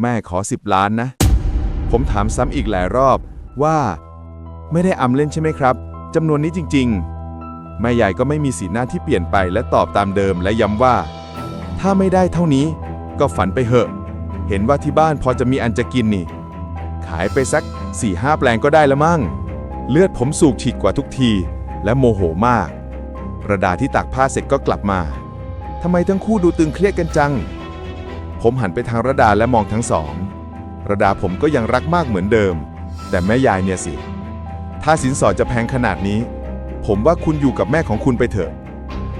แม่ขอ 10 ล้านนะ ผมถามซ้ำอีกหลายรอบว่า ไม่ได้อำเล่นใช่ไหมครับจำนวนนี้จริง ๆ แม่ใหญ่ก็ไม่มีสีหน้าที่เปลี่ยนไปและตอบตามเดิมและย้ำว่า ถ้าไม่ได้เท่านี้ ก็ฝันไปเหอะ เห็นว่าที่บ้านพอจะมีอันจะกินนี่ ขายไปสัก4ี่ห้าแปลงก็ได้ละมั่ง เลือดผมสูบฉีดกว่าทุกที และโมโหมากระดาที่ตักผ้าเสร็จก็กลับมาทำไมทั้งคู่ดูตึงเครียดกันจัง ผมหันไปทางระดาและมองทั้งสอง ระดาผมก็ยังรักมากเหมือนเดิม แต่แม่ยายเนี่ยสิ ถ้าสินสอดจะแพงขนาดนี้ ผมว่าคุณอยู่กับแม่ของคุณไปเถอะ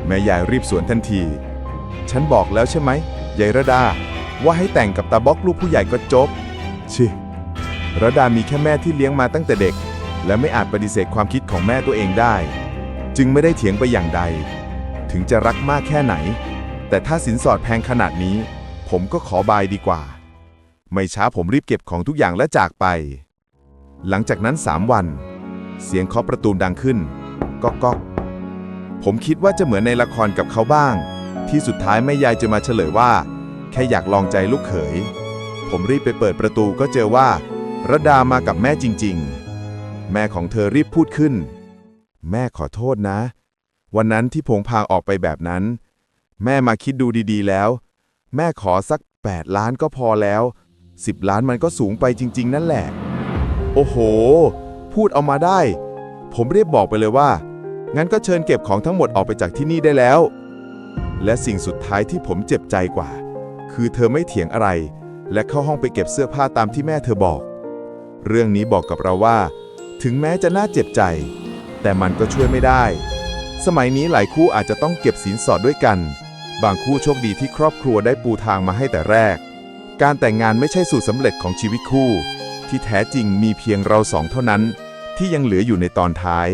แม่ยายรีบสวนทันที ฉันบอกแล้วใช่ไหมยายระดา ว่าให้แต่งกับตาบ็อกลูกผู้ใหญ่ก็จบ ชิระดามีแค่แม่ที่เลี้ยงมาตั้งแต่เด็ก และไม่อาจปฏิเสธความคิดของแม่ตัวเองได้ จึงไม่ได้เถียงไปอย่างใด ถึงจะรักมากแค่ไหน แต่ถ้าสินสอดแพงขนาดนี้ ผมก็ขอบายดีกว่า ไม่ช้าผมรีบเก็บของทุกอย่างและจากไป หลังจากนั้นสามวัน เสียงเคาะประตูดังขึ้นก๊อกก๊อกผมคิดว่าจะเหมือนในละครกับเขาบ้าง ที่สุดท้ายแม่ยายจะมาเฉลยว่า แค่อยากลองใจลูกเขย ผมรีบไปเปิดประตูก็เจอว่าระดามากับแม่จริง ๆ แม่ของเธอรีบพูดขึ้น แม่ขอโทษนะ วันนั้นที่ผงพางออกไปแบบนั้น แม่มาคิดดูดีๆแล้ว แม่ขอสัก 8 ล้านก็พอแล้ว 10 ล้านมันก็สูงไปจริง ๆ นั่นแหละ โอ้โห พูดเอามาได้ ผมเรียบบอกไปเลยว่า งั้นก็เชิญเก็บของทั้งหมดออกไปจากที่นี่ได้แล้ว และสิ่งสุดท้ายที่ผมเจ็บใจกว่า คือเธอไม่เถียงอะไร และเข้าห้องไปเก็บเสื้อผ้าตามที่แม่เธอบอก เรื่องนี้บอกกับเราว่า ถึงแม้จะน่าเจ็บใจ แต่มันก็ช่วยไม่ได้ สมัยนี้หลายคู่อาจจะต้องเก็บสินสอดด้วยกัน บางคู่โชคดีที่ครอบครัวได้ปูทางมาให้แต่แรก การแต่งงานไม่ใช่สูตรสำเร็จของชีวิตคู่ ที่แท้จริงมีเพียงเราสองเท่านั้น ที่ยังเหลืออยู่ในตอนท้าย